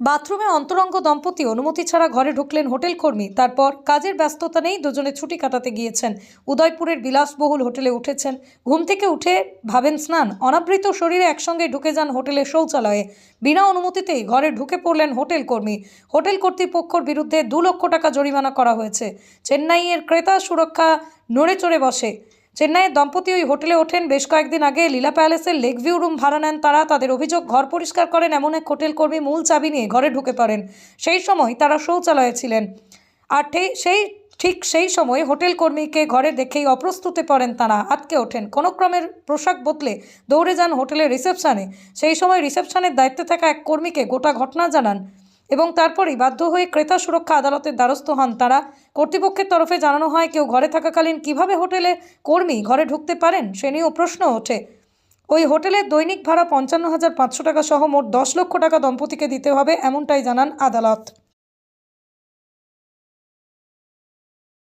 বাথরুমে অন্তরঙ্গ দম্পতি অনুমতি ছাড়া ঘরে ঢুকলেন হোটেল কর্মী। তারপর কাজের ব্যস্ততা নেই, দুজনে ছুটি কাটাতে গিয়েছেন। উদয়পুরের বিলাসবহুল হোটেলে উঠেছেন। ঘুম থেকে উঠে ভাবেন, স্নান। অনাবৃত শরীরে একসঙ্গে ঢুকে যান হোটেলের শৌচালয়ে। বিনা অনুমতিতেই ঘরে ঢুকে পড়লেন হোটেল কর্মী। হোটেল কর্তৃপক্ষর বিরুদ্ধে দু লক্ষ টাকা জরিমানা করা হয়েছে। চেন্নাইয়ের ক্রেতা সুরক্ষা নড়ে চড়ে বসে। চেন্নাইয়ের দম্পতি ওই হোটেলে ওঠেন। বেশ কয়েকদিন আগে লীলা প্যালেসের লেক ভিউ রুম ভাড়া নেন তারা। তাদের অভিযোগ, ঘর পরিষ্কার করেন এমন এক হোটেল কর্মী মূল চাবি নিয়ে ঘরে ঢুকে পড়েন। সেই সময় তারা শৌচালয়ে ছিলেন। আর সেই, ঠিক সেই সময় হোটেল কর্মীকে ঘরে দেখেই অপ্রস্তুতে পড়েন তারা। আটকে ওঠেন। কোনো ক্রমের পোশাক বদলে দৌড়ে যান হোটেলের রিসেপশানে। সেই সময় রিসেপশনের দায়িত্বে থাকা এক কর্মীকে গোটা ঘটনা জানান। এবং তারপরেই বাধ্য হয়ে ক্রেতা সুরক্ষা আদালতের দ্বারস্থ হন তারা। কর্তৃপক্ষের তরফে জানানো হয়, কেউ ঘরে থাকাকালীন কীভাবে হোটেলে কর্মী ঘরে ঢুকতে পারেন সে নিয়েও প্রশ্ন ওঠে। ওই হোটেলের দৈনিক ভাড়া পঞ্চান্ন হাজার পাঁচশো টাকা সহ মোট দশ লক্ষ টাকা দম্পতিকে দিতে হবে, এমনটাই জানান আদালত।